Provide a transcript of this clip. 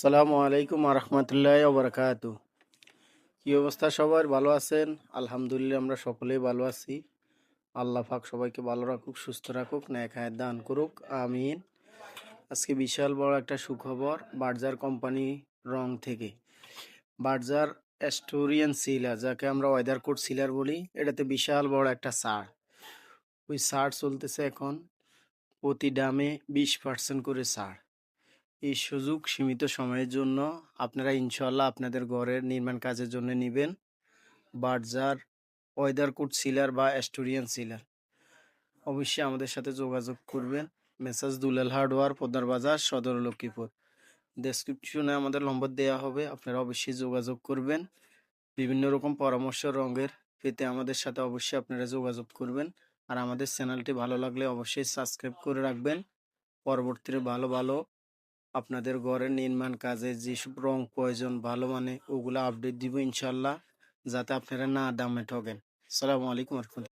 সালামু আলাইকুম আরহামতুল্লাহ ওবরাকাতু কি অবস্থা সবার? ভালো আছেন? আলহামদুলিল্লাহ, আমরা সকলেই ভালো আছি। আল্লাহ পাক সবাইকে ভালো রাখুক, সুস্থ রাখুক ন্যাক হায়াত দান করুক, আমিন। আজকে বিশাল বড় একটা সুখবর বার্জার কোম্পানি রং থেকে। বার্জার অ্যাস্টোরিয়ান সিলার, যাকে আমরা ওয়েদার কোড সিলার বলি, এটাতে বিশাল বড় একটা সার। ওই সার চলতেছে এখন প্রতি দামে বিশ পার্সেন্ট করে সার। এই সুযোগ সীমিত সময়ের জন্য আপনারা ইনশাল্লাহ আপনাদের ঘরের নির্মাণ কাজের জন্য নেবেন। বার্জার ওয়েদার কোড সিলার বা অ্যাস্টোরিয়ান সিলার অবশ্যই আমাদের সাথে যোগাযোগ করবেন। মেসাজ দুলাল হার্ডওয়ার পদ্মার বাজার, সদর লক্ষ্মীপুর। ডেসক্রিপশনে আমাদের নম্বর দেওয়া হবে, আপনারা অবশ্যই যোগাযোগ করবেন। বিভিন্ন রকম পরামর্শ রঙের পেতে আমাদের সাথে অবশ্যই আপনারা যোগাযোগ করবেন। আর আমাদের চ্যানেলটি ভালো লাগলে অবশ্যই সাবস্ক্রাইব করে রাখবেন। পরবর্তীতে ভালো ভালো আপনাদের ঘরের নির্মাণ কাজে যেসব রং প্রয়োজন, ভালো মানে ওগুলো আপডেট দিব ইনশাল্লাহ, যাতে আপনারা না দামে ঠকেন সালামু আলাইকুম